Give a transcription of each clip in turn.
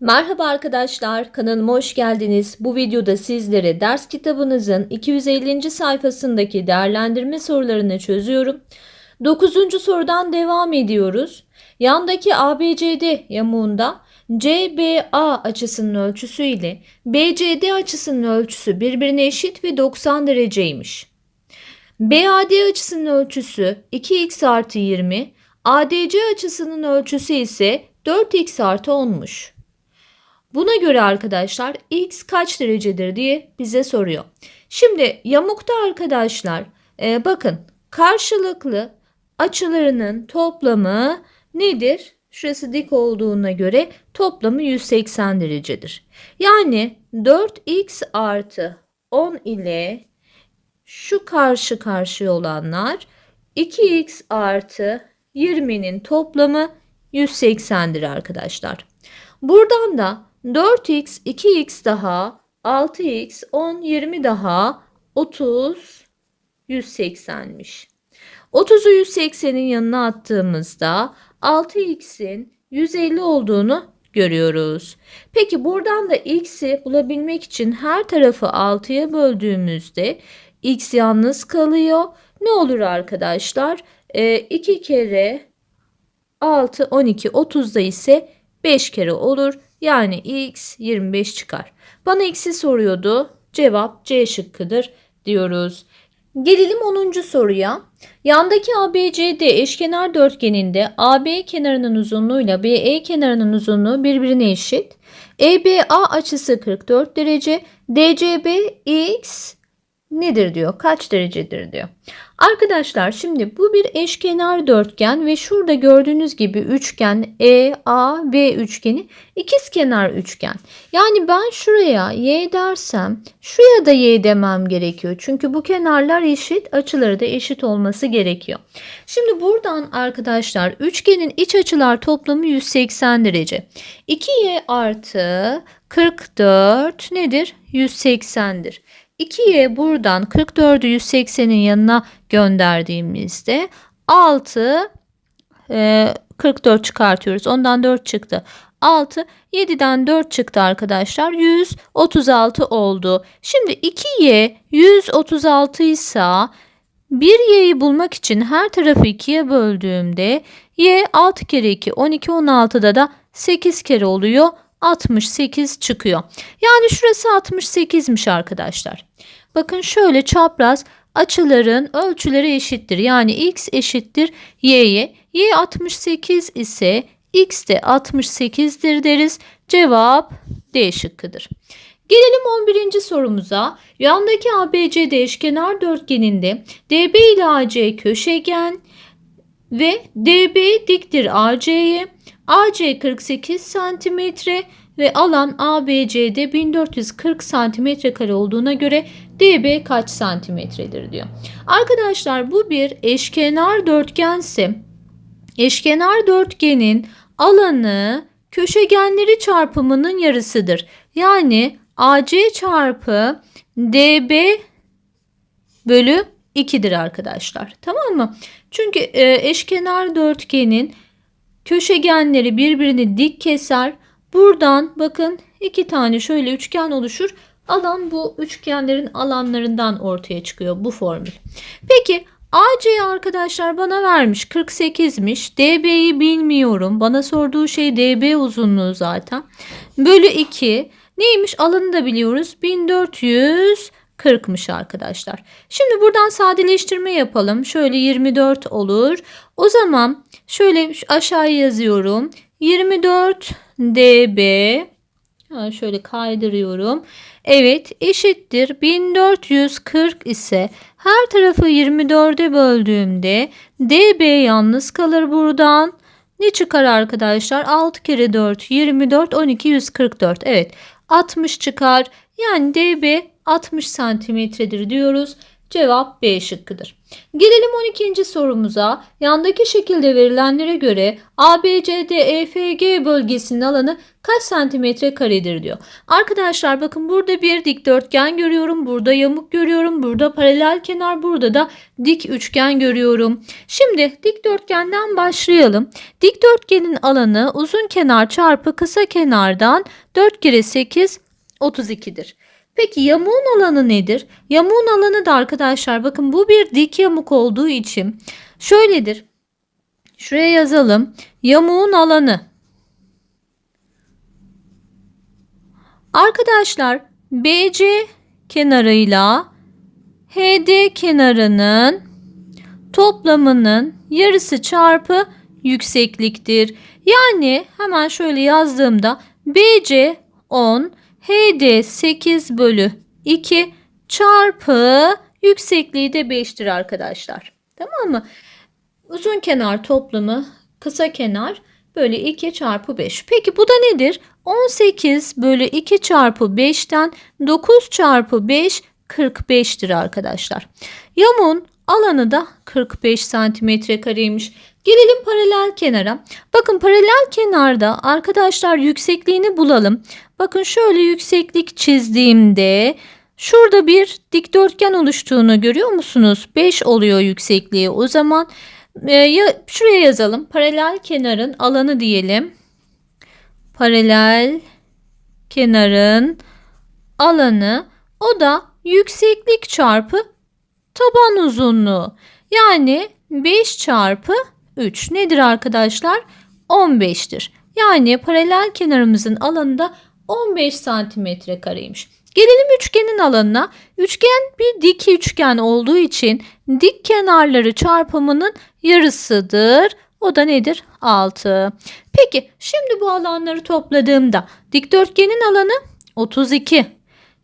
Merhaba arkadaşlar, kanalıma hoş geldiniz. Bu videoda sizlere ders kitabınızın 250. sayfasındaki değerlendirme sorularını çözüyorum. 9. sorudan devam ediyoruz. Yandaki ABCD yamuğunda CBA açısının ölçüsü ile BCD açısının ölçüsü birbirine eşit ve 90 dereceymiş. BAD açısının ölçüsü 2x artı 20, ADC açısının ölçüsü ise 4x artı 10'muş. Buna göre arkadaşlar x kaç derecedir diye bize soruyor. Şimdi yamukta arkadaşlar e, bakın karşılıklı açılarının toplamı nedir? Şurası dik olduğuna göre toplamı 180 derecedir. Yani 4x artı 10 ile şu karşı karşıya olanlar 2x artı 20'nin toplamı 180'dir arkadaşlar. Buradan da 4x, 2x daha, 6x, 10, 20 daha, 30, 180'miş. 30'u 180'in yanına attığımızda 6x'in 150 olduğunu görüyoruz. Peki buradan da x'i bulabilmek için her tarafı 6'ya böldüğümüzde x yalnız kalıyor. Ne olur arkadaşlar? E, 2 kere 6, 12, 30'da ise 5 kere olur. Yani x 25 çıkar. Bana x'i soruyordu. Cevap C şıkkıdır diyoruz. Gelelim 10. soruya. Yandaki ABCD eşkenar dörtgeninde AB kenarının uzunluğuyla BE kenarının uzunluğu birbirine eşit. EBA açısı 44 derece. DCB x nedir diyor? Kaç derecedir diyor. Arkadaşlar şimdi bu bir eşkenar dörtgen ve şurada gördüğünüz gibi üçgen E, A, B üçgeni ikizkenar üçgen. Yani ben şuraya Y dersem şuraya da Y demem gerekiyor. Çünkü bu kenarlar eşit, açıları da eşit olması gerekiyor. Şimdi buradan arkadaşlar üçgenin iç açılar toplamı 180 derece. 2Y artı 44 nedir? 180'dir. 2'ye buradan 44'ü 180'in yanına gönderdiğimizde 6 e, 44 çıkartıyoruz. Ondan 4 çıktı. 6 7'den 4 çıktı arkadaşlar. 136 oldu. Şimdi 2y 136 ise 1y'yi bulmak için her tarafı 2'ye böldüğümde y 6 kere 2 12 16'da da 8 kere oluyor. 68 çıkıyor. Yani şurası 68'miş arkadaşlar. Bakın şöyle çapraz açıların ölçüleri eşittir. Yani x eşittir y'ye. y 68 ise x de 68'dir deriz. Cevap D şıkkıdır. Gelelim 11. sorumuza. Yandaki ABCD eşkenar dörtgeninde DB ile AC köşegen ve DB diktir AC'ye. AC 48 cm ve alan ABC'de 1440 cm kare olduğuna göre DB kaç santimetredir diyor. Arkadaşlar bu bir eşkenar dörtgense eşkenar dörtgenin alanı köşegenleri çarpımının yarısıdır. Yani AC çarpı DB bölü 2'dir arkadaşlar. Tamam mı? Çünkü e, eşkenar dörtgenin köşegenleri birbirini dik keser. Buradan bakın iki tane şöyle üçgen oluşur. Alan bu üçgenlerin alanlarından ortaya çıkıyor bu formül. Peki AC'yi arkadaşlar bana vermiş 48'miş. DB'yi bilmiyorum. Bana sorduğu şey DB uzunluğu zaten. Bölü 2 neymiş alanı da biliyoruz. 1440'mış arkadaşlar. Şimdi buradan sadeleştirme yapalım. Şöyle 24 olur. O zaman şöyle aşağıya yazıyorum. 24 dB şöyle kaydırıyorum. Evet eşittir 1440 ise her tarafı 24'e böldüğümde dB yalnız kalır buradan. Ne çıkar arkadaşlar? 6 kere 4 24 12 144. Evet 60 çıkar. Yani dB 60 santimetredir diyoruz. Cevap B şıkkıdır. Gelelim 12. sorumuza. Yandaki şekilde verilenlere göre ABCD EFG bölgesinin alanı kaç santimetre karedir diyor. Arkadaşlar bakın burada bir dikdörtgen görüyorum. Burada yamuk görüyorum. Burada paralel kenar. Burada da dik üçgen görüyorum. Şimdi dikdörtgenden başlayalım. Dikdörtgenin alanı uzun kenar çarpı kısa kenardan 4 kere 8 32'dir. Peki yamuğun alanı nedir? Yamuğun alanı da arkadaşlar bakın bu bir dik yamuk olduğu için şöyledir. Şuraya yazalım. Yamuğun alanı. Arkadaşlar BC kenarıyla HD kenarının toplamının yarısı çarpı yüksekliktir. Yani hemen şöyle yazdığımda BC 10, HD 8 bölü 2 çarpı yüksekliği de 5'tir arkadaşlar. Tamam mı? Uzun kenar toplamı kısa kenar bölü 2 çarpı 5. Peki bu da nedir? 18 bölü 2 çarpı 5'ten 9 çarpı 5 45'tir arkadaşlar. Yamuğun alanı da 45 santimetre kareymiş. Gelelim paralel kenara. Bakın paralel kenarda arkadaşlar yüksekliğini bulalım. Bakın şöyle yükseklik çizdiğimde şurada bir dikdörtgen oluştuğunu görüyor musunuz? 5 oluyor yüksekliği. O zaman e, ya şuraya yazalım. Paralel kenarın alanı diyelim. Paralel kenarın alanı o da yükseklik çarpı taban uzunluğu. Yani 5 çarpı 3 nedir arkadaşlar? 15'tir. Yani paralel kenarımızın alanı da 15 santimetre kareymiş. Gelelim üçgenin alanına. Üçgen bir dik üçgen olduğu için dik kenarları çarpımının yarısıdır. O da nedir? 6. Peki şimdi bu alanları topladığımda dikdörtgenin alanı 32.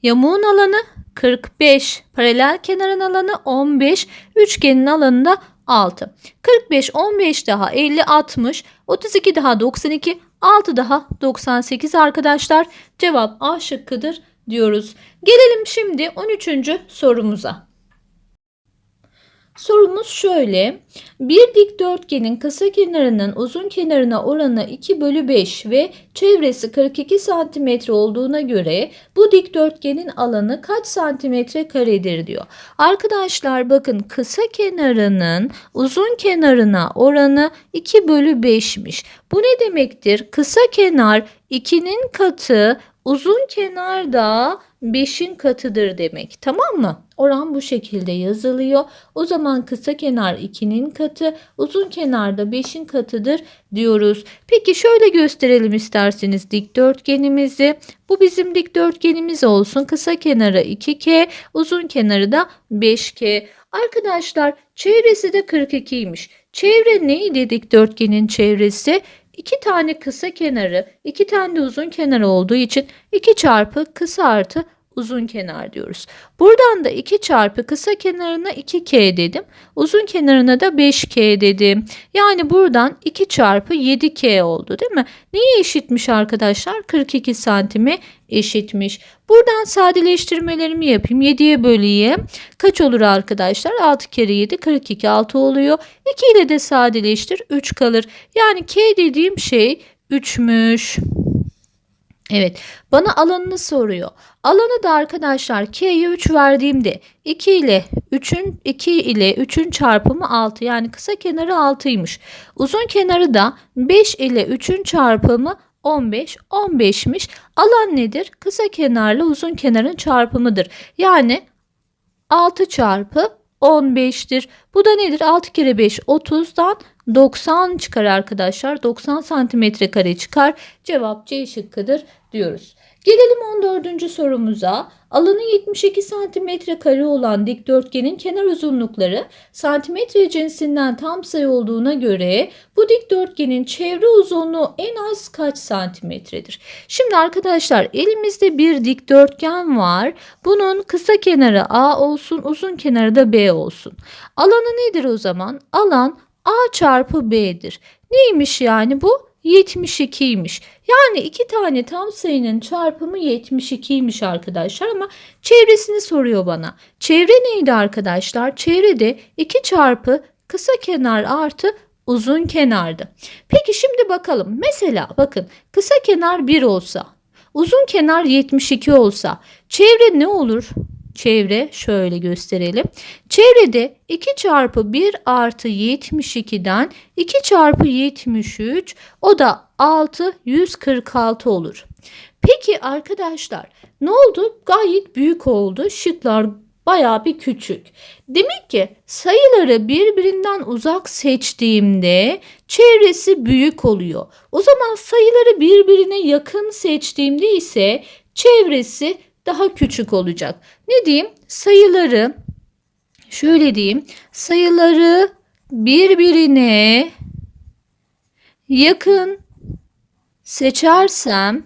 Yamuğun alanı 45. Paralel kenarın alanı 15. Üçgenin alanı da 6. 45, 15 daha 50, 60. 32 daha 92. 6 daha 98 arkadaşlar. Cevap A şıkkıdır diyoruz. Gelelim şimdi 13. sorumuza. Sorumuz şöyle. Bir dikdörtgenin kısa kenarının uzun kenarına oranı 2 bölü 5 ve çevresi 42 santimetre olduğuna göre bu dikdörtgenin alanı kaç santimetre karedir diyor. Arkadaşlar bakın kısa kenarının uzun kenarına oranı 2 bölü 5'miş. Bu ne demektir? Kısa kenar 2'nin katı uzun kenar da 5'in katıdır demek. Tamam mı? Oran bu şekilde yazılıyor. O zaman kısa kenar 2'nin katı, uzun kenar da 5'in katıdır diyoruz. Peki şöyle gösterelim isterseniz dikdörtgenimizi. Bu bizim dikdörtgenimiz olsun. Kısa kenarı 2K, uzun kenarı da 5K. Arkadaşlar çevresi de 42'ymiş. Çevre neydi dikdörtgenin çevresi? İki tane kısa kenarı, iki tane de uzun kenarı olduğu için 2 çarpı kısa artı uzun kenar diyoruz. Buradan da 2 çarpı kısa kenarına 2K dedim. Uzun kenarına da 5K dedim. Yani buradan 2 çarpı 7K oldu değil mi? Neye eşitmiş arkadaşlar? 42 santime eşitmiş. Buradan sadeleştirmelerimi yapayım. 7'ye böleyim. Kaç olur arkadaşlar? 6 kere 7 42 6 oluyor. 2 ile de sadeleştir 3 kalır. Yani K dediğim şey 3'müş. Evet bana alanını soruyor. Alanı da arkadaşlar K'ye 3 verdiğimde 2 ile 3'ün 2 ile 3'ün çarpımı 6 yani kısa kenarı 6'ymış. Uzun kenarı da 5 ile 3'ün çarpımı 15 15'miş. Alan nedir? Kısa kenarla uzun kenarın çarpımıdır. Yani 6 çarpı 15'tir. Bu da nedir? 6 kere 5 30'dan 90 çıkar arkadaşlar. 90 santimetre kare çıkar. Cevap C şıkkıdır diyoruz. Gelelim 14. sorumuza. Alanı 72 santimetre kare olan dikdörtgenin kenar uzunlukları santimetre cinsinden tam sayı olduğuna göre bu dikdörtgenin çevre uzunluğu en az kaç santimetredir? Şimdi arkadaşlar elimizde bir dikdörtgen var. Bunun kısa kenarı A olsun, uzun kenarı da B olsun. Alanı nedir o zaman? Alan A çarpı B'dir. Neymiş yani bu? 72'ymiş. Yani iki tane tam sayının çarpımı 72'ymiş arkadaşlar ama çevresini soruyor bana. Çevre neydi arkadaşlar? Çevrede 2 çarpı kısa kenar artı uzun kenardı. Peki şimdi bakalım. Mesela bakın kısa kenar 1 olsa, uzun kenar 72 olsa çevre ne olur? Çevre şöyle gösterelim. Çevrede 2 çarpı 1 artı 72'den 2 çarpı 73 o da 6 146 olur. Peki arkadaşlar ne oldu? Gayet büyük oldu. Şıklar bayağı bir küçük. Demek ki sayıları birbirinden uzak seçtiğimde çevresi büyük oluyor. O zaman sayıları birbirine yakın seçtiğimde ise çevresi daha küçük olacak. Ne diyeyim? Sayıları şöyle diyeyim. Sayıları birbirine yakın seçersem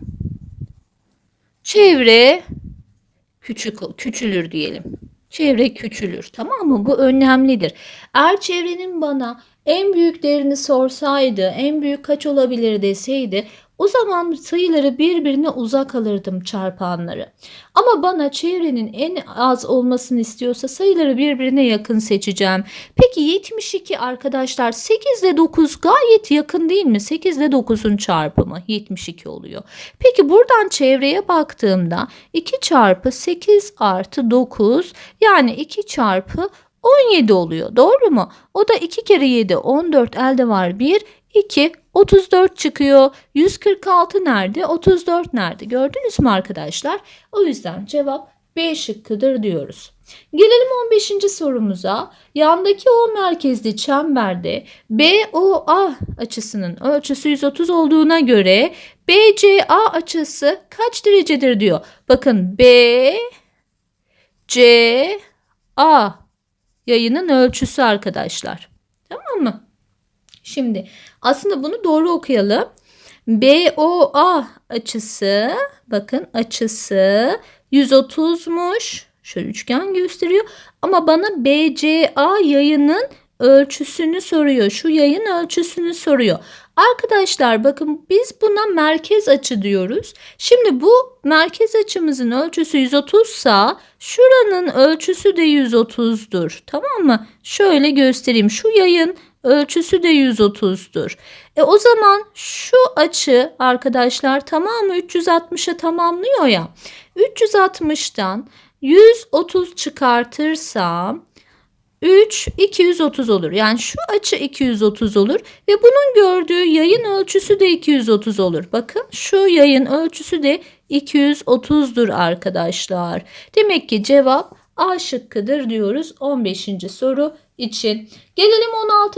çevre küçük küçülür diyelim. Çevre küçülür. Tamam mı? Bu önemlidir. Eğer çevrenin bana en büyük değerini sorsaydı, en büyük kaç olabilir deseydi o zaman sayıları birbirine uzak alırdım çarpanları. Ama bana çevrenin en az olmasını istiyorsa sayıları birbirine yakın seçeceğim. Peki 72 arkadaşlar 8 ile 9 gayet yakın değil mi? 8 ile 9'un çarpımı 72 oluyor. Peki buradan çevreye baktığımda 2 çarpı 8 artı 9 yani 2 çarpı 17 oluyor. Doğru mu? O da 2 kere 7 14 elde var 1 2 34 çıkıyor. 146 nerede? 34 nerede? Gördünüz mü arkadaşlar? O yüzden cevap B şıkkıdır diyoruz. Gelelim 15. sorumuza. Yandaki O merkezli çemberde BOA açısının ölçüsü 130 olduğuna göre BCA açısı kaç derecedir diyor. Bakın B C A yayının ölçüsü arkadaşlar. Şimdi aslında bunu doğru okuyalım. BOA açısı bakın açısı 130'muş. Şöyle üçgen gösteriyor. Ama bana BCA yayının ölçüsünü soruyor. Şu yayın ölçüsünü soruyor. Arkadaşlar bakın biz buna merkez açı diyoruz. Şimdi bu merkez açımızın ölçüsü 130 sa şuranın ölçüsü de 130'dur. Tamam mı? Şöyle göstereyim. Şu yayın ölçüsü de 130'dur. E o zaman şu açı arkadaşlar tamamı 360'a tamamlıyor ya. 360'tan 130 çıkartırsam 3 230 olur. Yani şu açı 230 olur ve bunun gördüğü yayın ölçüsü de 230 olur. Bakın şu yayın ölçüsü de 230'dur arkadaşlar. Demek ki cevap A şıkkıdır diyoruz 15. soru için. Gelelim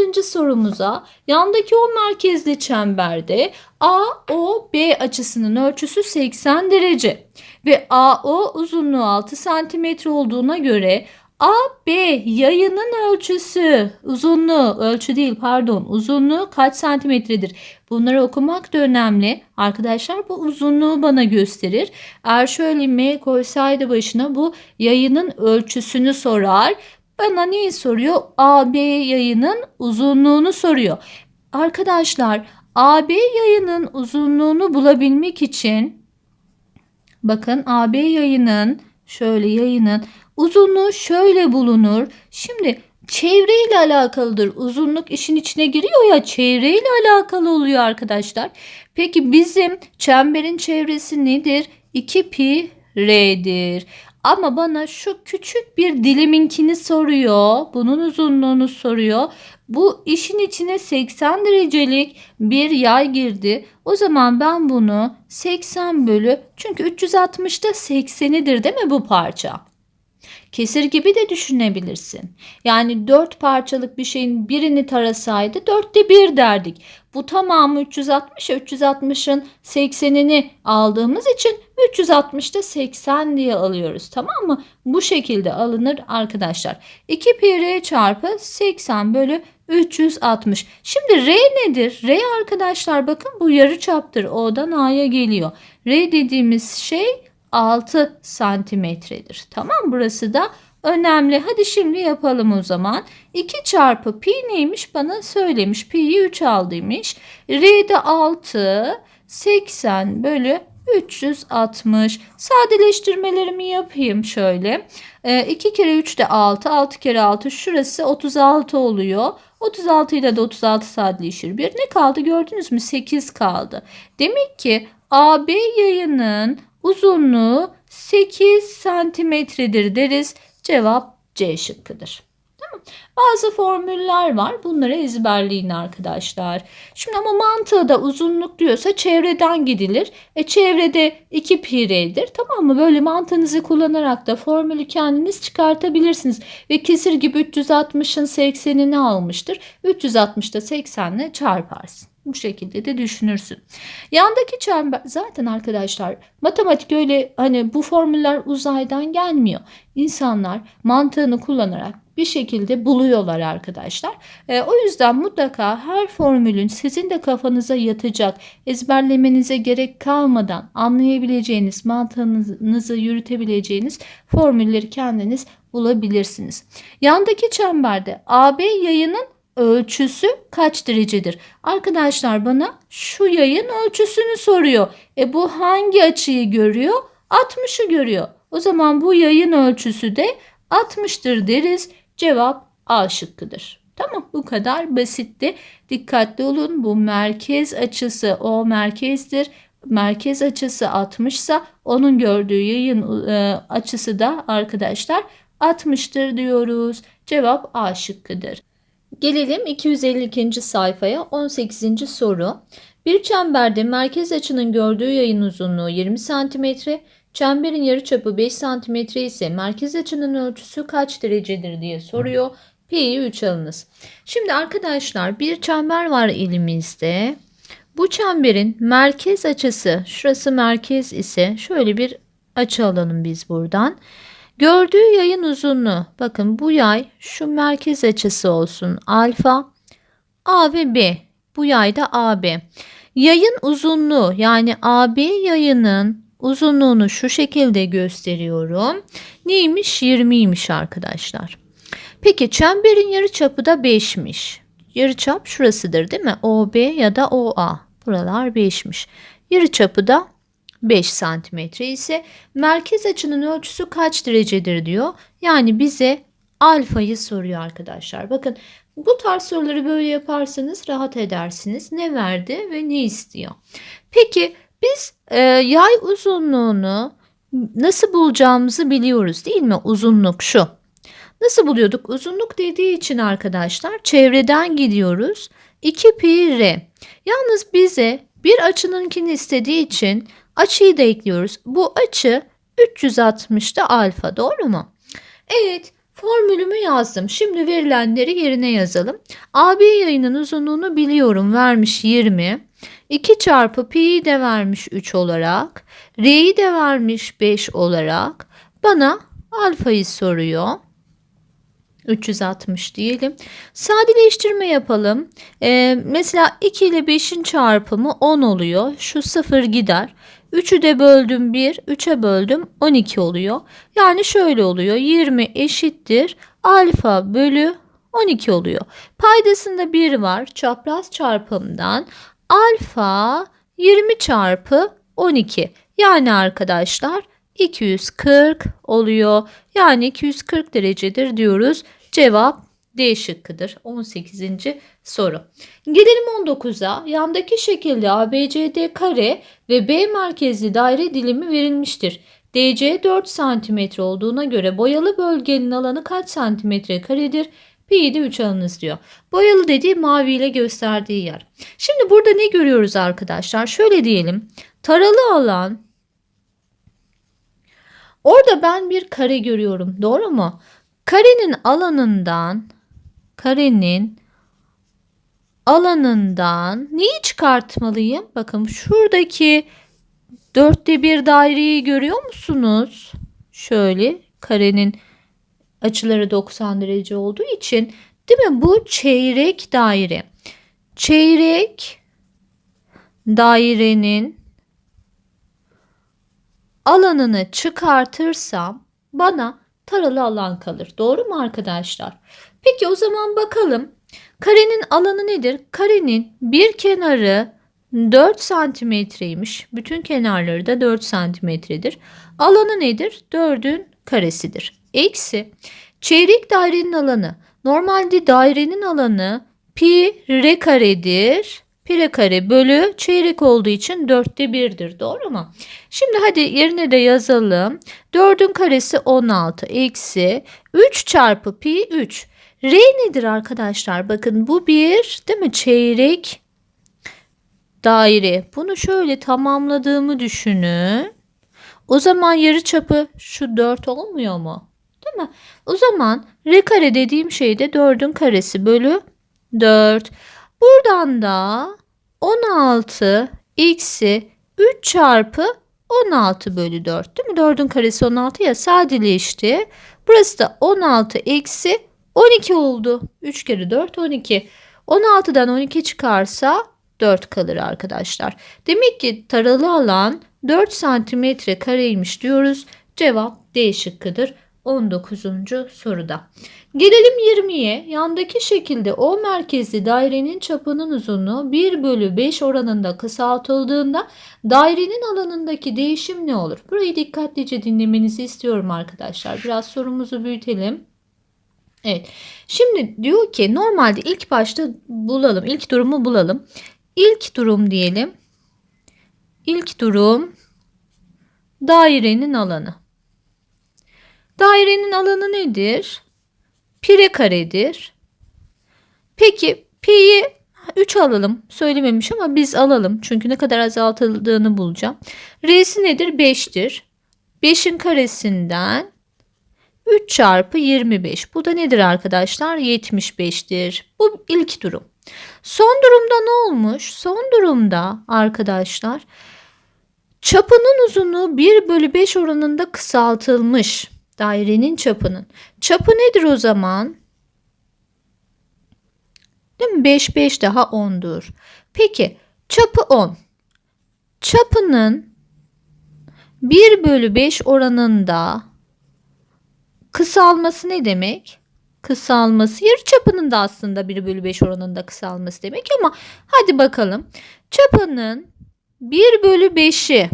16. sorumuza. Yandaki o merkezli çemberde AOB açısının ölçüsü 80 derece ve AO uzunluğu 6 cm olduğuna göre AB yayının ölçüsü, uzunluğu, ölçü değil pardon, uzunluğu kaç santimetredir? Bunları okumak da önemli. Arkadaşlar bu uzunluğu bana gösterir. Eğer şöyle M koysaydı başına bu yayının ölçüsünü sorar. Bana neyi soruyor? AB yayının uzunluğunu soruyor. Arkadaşlar AB yayının uzunluğunu bulabilmek için bakın AB yayının şöyle yayının uzunluğu şöyle bulunur. Şimdi çevreyle alakalıdır. Uzunluk işin içine giriyor ya çevreyle alakalı oluyor arkadaşlar. Peki bizim çemberin çevresi nedir? 2 pi r'dir. Ama bana şu küçük bir diliminkini soruyor. Bunun uzunluğunu soruyor. Bu işin içine 80 derecelik bir yay girdi. O zaman ben bunu 80 bölü çünkü 360'da 80'idir değil mi bu parça? Kesir gibi de düşünebilirsin. Yani dört parçalık bir şeyin birini tarasaydı dörtte bir derdik. Bu tamamı 360 360'ın 80'ini aldığımız için 360'da 80 diye alıyoruz. Tamam mı? Bu şekilde alınır arkadaşlar. 2 pi r çarpı 80 bölü 360. Şimdi R nedir? R arkadaşlar bakın bu yarı çaptır. O'dan A'ya geliyor. R dediğimiz şey 6 santimetredir. Tamam burası da önemli. Hadi şimdi yapalım o zaman. 2 çarpı pi neymiş bana söylemiş. Pi'yi 3 aldıymış. R'de 6, 80 bölü 360. Sadeleştirmelerimi yapayım şöyle. 2 kere 3 de 6, 6 kere 6 şurası 36 oluyor. 36 ile de 36 sadeleşir. Bir ne kaldı gördünüz mü? 8 kaldı. Demek ki AB yayının uzunluğu 8 santimetredir deriz. Cevap C şıkkıdır. Bazı formüller var. Bunları ezberleyin arkadaşlar. Şimdi ama mantığı da uzunluk diyorsa çevreden gidilir. E çevrede 2 pi r'dir. Tamam mı? Böyle mantığınızı kullanarak da formülü kendiniz çıkartabilirsiniz. Ve kesir gibi 360'ın 80'ini almıştır. 360'da 80'le çarparsın. Bu şekilde de düşünürsün. Yandaki çember zaten arkadaşlar matematik öyle hani bu formüller uzaydan gelmiyor. İnsanlar mantığını kullanarak bir şekilde buluyorlar arkadaşlar. E, o yüzden mutlaka her formülün sizin de kafanıza yatacak, ezberlemenize gerek kalmadan anlayabileceğiniz, mantığınızı yürütebileceğiniz formülleri kendiniz bulabilirsiniz. Yandaki çemberde AB yayının ölçüsü kaç derecedir? Arkadaşlar bana şu yayın ölçüsünü soruyor. E bu hangi açıyı görüyor? 60'ı görüyor. O zaman bu yayın ölçüsü de 60'tır deriz. Cevap A şıkkıdır. Tamam bu kadar basitti. Dikkatli olun bu merkez açısı o merkezdir. Merkez açısı 60 ise onun gördüğü yayın e, açısı da arkadaşlar 60'tır diyoruz. Cevap A şıkkıdır. Gelelim 252. sayfaya 18. soru. Bir çemberde merkez açının gördüğü yayın uzunluğu 20 cm, çemberin yarıçapı 5 cm ise merkez açının ölçüsü kaç derecedir diye soruyor. Pi'yi 3 alınız. Şimdi arkadaşlar bir çember var elimizde. Bu çemberin merkez açısı, şurası merkez ise şöyle bir açı alalım biz buradan. Gördüğü yayın uzunluğu. Bakın bu yay şu merkez açısı olsun. Alfa. A ve B. Bu yay da AB. Yayın uzunluğu yani AB yayının uzunluğunu şu şekilde gösteriyorum. Neymiş? 20'ymiş arkadaşlar. Peki çemberin yarıçapı da 5'miş. Yarıçap şurasıdır değil mi? OB ya da OA. Buralar 5'miş. Yarıçapı da 5 santimetre ise merkez açının ölçüsü kaç derecedir diyor. Yani bize alfayı soruyor arkadaşlar. Bakın bu tarz soruları böyle yaparsanız rahat edersiniz. Ne verdi ve ne istiyor? Peki biz e, yay uzunluğunu nasıl bulacağımızı biliyoruz değil mi? Uzunluk şu. Nasıl buluyorduk? Uzunluk dediği için arkadaşlar çevreden gidiyoruz. 2 pi r. Yalnız bize bir açınınkini istediği için Açıyı da ekliyoruz. Bu açı 360'da alfa doğru mu? Evet formülümü yazdım. Şimdi verilenleri yerine yazalım. AB yayının uzunluğunu biliyorum vermiş 20. 2 çarpı pi'yi de vermiş 3 olarak. R'yi de vermiş 5 olarak. Bana alfayı soruyor. 360 diyelim. Sadeleştirme yapalım. Ee, mesela 2 ile 5'in çarpımı 10 oluyor. Şu 0 gider. 3'ü de böldüm 1, 3'e böldüm 12 oluyor. Yani şöyle oluyor. 20 eşittir alfa bölü 12 oluyor. Paydasında 1 var. Çapraz çarpımdan alfa 20 çarpı 12. Yani arkadaşlar 240 oluyor. Yani 240 derecedir diyoruz. Cevap D şıkkıdır. 18. soru. Gelelim 19'a. Yandaki şekilde ABCD kare ve B merkezli daire dilimi verilmiştir. DC 4 cm olduğuna göre boyalı bölgenin alanı kaç santimetre karedir? Pi'yi de 3 alınız diyor. Boyalı dediği mavi ile gösterdiği yer. Şimdi burada ne görüyoruz arkadaşlar? Şöyle diyelim. Taralı alan Orada ben bir kare görüyorum. Doğru mu? Karenin alanından karenin alanından neyi çıkartmalıyım? Bakın şuradaki dörtte bir daireyi görüyor musunuz? Şöyle karenin açıları 90 derece olduğu için değil mi? Bu çeyrek daire. Çeyrek dairenin alanını çıkartırsam bana taralı alan kalır. Doğru mu arkadaşlar? Peki o zaman bakalım. Karenin alanı nedir? Karenin bir kenarı 4 santimetreymiş. Bütün kenarları da 4 santimetredir. Alanı nedir? 4'ün karesidir. Eksi çeyrek dairenin alanı. Normalde dairenin alanı pi r karedir. Pi r kare bölü çeyrek olduğu için dörtte birdir. Doğru mu? Şimdi hadi yerine de yazalım. 4'ün karesi 16 eksi 3 çarpı pi 3. R nedir arkadaşlar? Bakın bu bir değil mi? Çeyrek daire. Bunu şöyle tamamladığımı düşünün. O zaman yarı çapı şu 4 olmuyor mu? Değil mi? O zaman r kare dediğim şey de 4'ün karesi bölü 4. Buradan da 16 eksi 3 çarpı 16 bölü 4 değil mi? 4'ün karesi 16 ya sadeleşti. Burası da 16 eksi 12 oldu. 3 kere 4 12. 16'dan 12 çıkarsa 4 kalır arkadaşlar. Demek ki taralı alan 4 santimetre kareymiş diyoruz. Cevap D şıkkıdır. 19. soruda. Gelelim 20'ye. Yandaki şekilde O merkezli dairenin çapının uzunluğu 1 bölü 5 oranında kısaltıldığında dairenin alanındaki değişim ne olur? Burayı dikkatlice dinlemenizi istiyorum arkadaşlar. Biraz sorumuzu büyütelim. Evet. Şimdi diyor ki normalde ilk başta bulalım. İlk durumu bulalım. İlk durum diyelim. İlk durum dairenin alanı. Dairenin alanı nedir? Pire karedir. Peki pi'yi 3 alalım. Söylememiş ama biz alalım. Çünkü ne kadar azaltıldığını bulacağım. R'si nedir? 5'tir. 5'in karesinden 3 çarpı 25. Bu da nedir arkadaşlar? 75'tir. Bu ilk durum. Son durumda ne olmuş? Son durumda arkadaşlar çapının uzunluğu 1 bölü 5 oranında kısaltılmış. Dairenin çapının. Çapı nedir o zaman? Değil mi? 5 5 daha 10'dur. Peki çapı 10. Çapının 1 bölü 5 oranında kısalması ne demek? Kısalması yarı çapının da aslında 1 bölü 5 oranında kısalması demek ama hadi bakalım. Çapının 1 bölü 5'i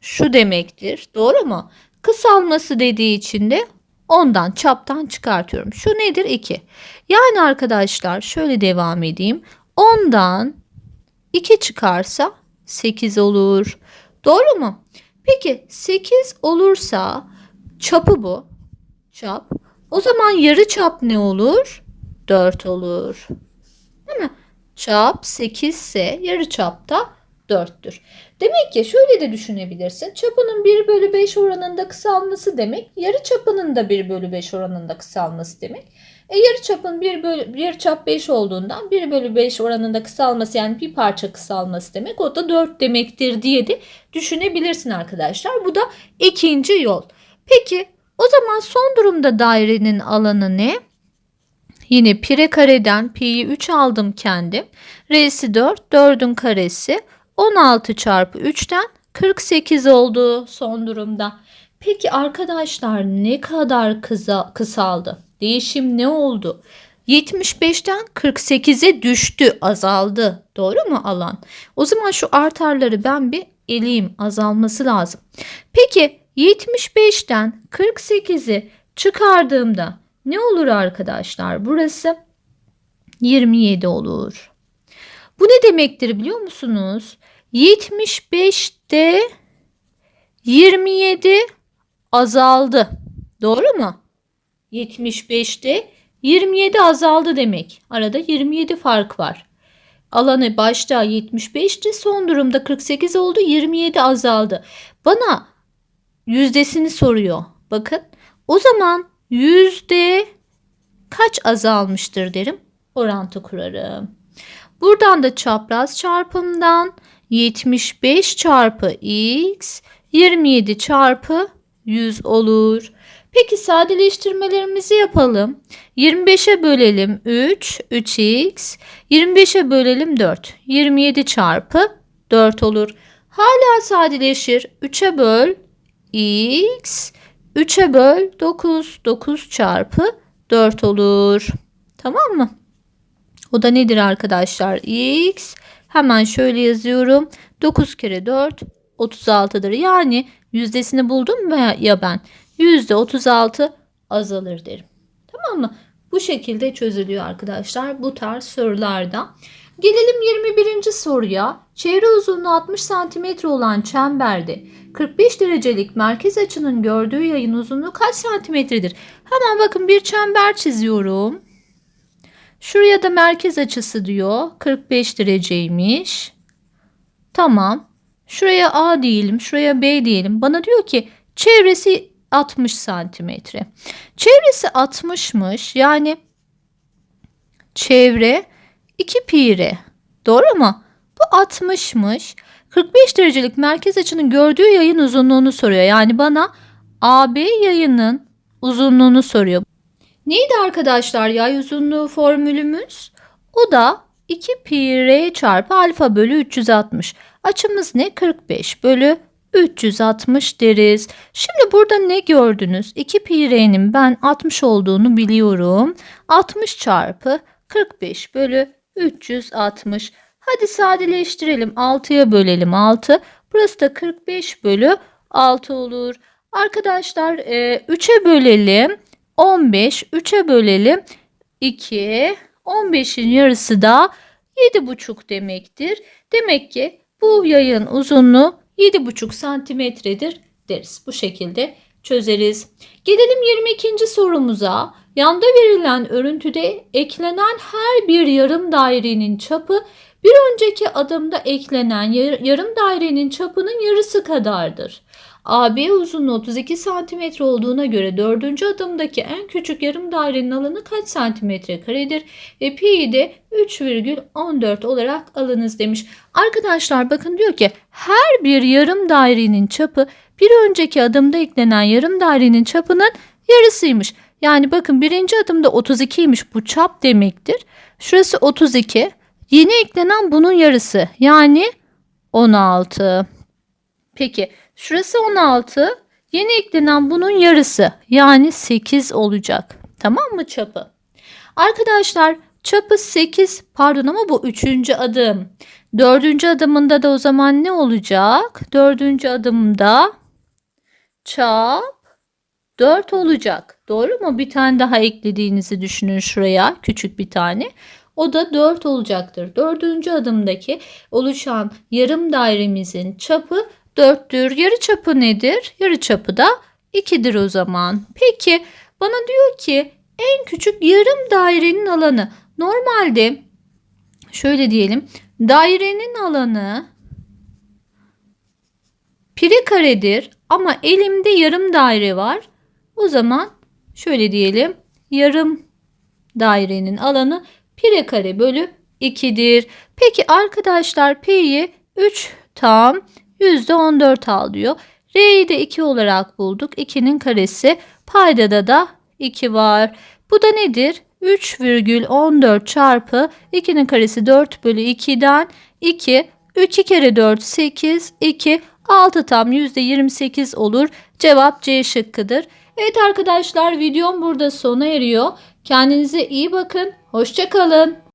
şu demektir. Doğru mu? Kısalması dediği için de ondan çaptan çıkartıyorum. Şu nedir? 2. Yani arkadaşlar şöyle devam edeyim. 10'dan 2 çıkarsa 8 olur. Doğru mu? Peki 8 olursa çapı bu. Çap. O zaman yarı çap ne olur? 4 olur. Değil mi? Çap 8 ise yarı çap da 4'tür. Demek ki şöyle de düşünebilirsin. Çapının 1 bölü 5 oranında kısalması demek. Yarı çapının da 1 bölü 5 oranında kısalması demek. E yarı çapın 1 bölü yarı çap 5 olduğundan 1 bölü 5 oranında kısalması yani bir parça kısalması demek. O da 4 demektir diye de düşünebilirsin arkadaşlar. Bu da ikinci yol. Peki o zaman son durumda dairenin alanı ne? Yine pire kareden pi'yi 3 aldım kendim. R'si 4, 4'ün karesi 16 çarpı 3'ten 48 oldu son durumda. Peki arkadaşlar ne kadar kısa, kısaldı? Değişim ne oldu? 75'ten 48'e düştü, azaldı. Doğru mu alan? O zaman şu artarları ben bir eleyim, azalması lazım. Peki 75'ten 48'i çıkardığımda ne olur arkadaşlar? Burası 27 olur. Bu ne demektir biliyor musunuz? 75'te 27 azaldı. Doğru mu? 75'te 27 azaldı demek. Arada 27 fark var. Alanı başta 75'ti son durumda 48 oldu 27 azaldı. Bana yüzdesini soruyor. Bakın o zaman yüzde kaç azalmıştır derim. Orantı kurarım. Buradan da çapraz çarpımdan 75 çarpı x 27 çarpı 100 olur. Peki sadeleştirmelerimizi yapalım. 25'e bölelim 3, 3x. 25'e bölelim 4. 27 çarpı 4 olur. Hala sadeleşir. 3'e böl x. 3'e böl 9. 9 çarpı 4 olur. Tamam mı? O da nedir arkadaşlar? X. Hemen şöyle yazıyorum. 9 kere 4 36'dır. Yani yüzdesini buldum ya ben? Yüzde 36 azalır derim. Tamam mı? Bu şekilde çözülüyor arkadaşlar bu tarz sorularda. Gelelim 21. soruya. Çevre uzunluğu 60 cm olan çemberde 45 derecelik merkez açının gördüğü yayın uzunluğu kaç santimetredir? Hemen bakın bir çember çiziyorum. Şuraya da merkez açısı diyor. 45 dereceymiş. Tamam. Şuraya A diyelim, şuraya B diyelim. Bana diyor ki çevresi 60 santimetre. Çevresi 60'mış. Yani çevre 2 pi r. Doğru mu? Bu 60'mış. 45 derecelik merkez açının gördüğü yayın uzunluğunu soruyor. Yani bana AB yayının uzunluğunu soruyor. Neydi arkadaşlar yay uzunluğu formülümüz? O da 2 pi r çarpı alfa bölü 360. Açımız ne? 45 bölü 360 deriz. Şimdi burada ne gördünüz? 2 pi r'nin ben 60 olduğunu biliyorum. 60 çarpı 45 bölü 360. Hadi sadeleştirelim. 6'ya bölelim 6. Burası da 45 bölü 6 olur. Arkadaşlar 3'e bölelim. 15. 3'e bölelim. 2. 15'in yarısı da 7,5 demektir. Demek ki bu yayın uzunluğu 7,5 santimetredir deriz. Bu şekilde çözeriz. Gelelim 22. sorumuza. Yanda verilen örüntüde eklenen her bir yarım dairenin çapı bir önceki adımda eklenen yarım dairenin çapının yarısı kadardır. AB uzunluğu 32 cm olduğuna göre dördüncü adımdaki en küçük yarım dairenin alanı kaç santimetre karedir? Ve pi'yi de 3,14 olarak alınız demiş. Arkadaşlar bakın diyor ki her bir yarım dairenin çapı bir önceki adımda eklenen yarım dairenin çapının yarısıymış. Yani bakın birinci adımda 32'ymiş bu çap demektir. Şurası 32. Yeni eklenen bunun yarısı yani 16. Peki şurası 16. Yeni eklenen bunun yarısı yani 8 olacak. Tamam mı çapı? Arkadaşlar çapı 8 pardon ama bu üçüncü adım. Dördüncü adımında da o zaman ne olacak? Dördüncü adımda çap 4 olacak. Doğru mu? Bir tane daha eklediğinizi düşünün şuraya. Küçük bir tane. O da 4 olacaktır. Dördüncü adımdaki oluşan yarım dairemizin çapı 4'tür. Yarı çapı nedir? Yarı çapı da 2'dir o zaman. Peki bana diyor ki en küçük yarım dairenin alanı. Normalde şöyle diyelim. Dairenin alanı pire karedir ama elimde yarım daire var. O zaman şöyle diyelim. Yarım dairenin alanı pire kare bölü 2'dir. Peki arkadaşlar pi'yi 3 tam %14 al diyor. R'yi de 2 olarak bulduk. 2'nin karesi paydada da 2 var. Bu da nedir? 3,14 çarpı 2'nin karesi 4 bölü 2'den 2. 3 kere 4 8 2 6 tam %28 olur. Cevap C şıkkıdır. Evet arkadaşlar videom burada sona eriyor. Kendinize iyi bakın. Hoşçakalın.